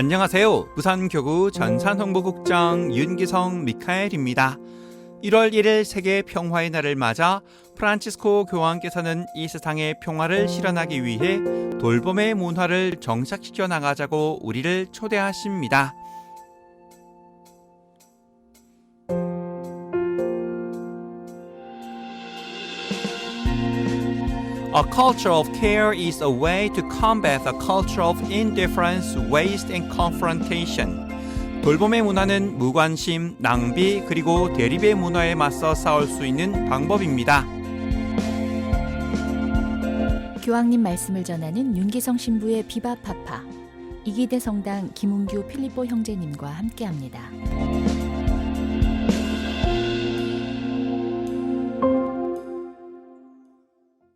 안녕하세요. 부산교구 전산홍보국장 윤기성 미카엘입니다. 1월 1일 세계 평화의 날을 맞아 프란치스코 교황께서는 이 세상의 평화를 실현하기 위해 돌봄의 문화를 정착시켜 나가자고 우리를 초대하십니다. A culture of care is a way to combat a culture of indifference, waste, and confrontation. 돌봄의 문화는 무관심, 낭비, 그리고 대립의 문화에 맞서 싸울 수 있는 방법입니다. 교황님 말씀을 전하는 윤기성 신부의 비바파파 이기대 성당 김웅규 필리포 형제님과 함께합니다.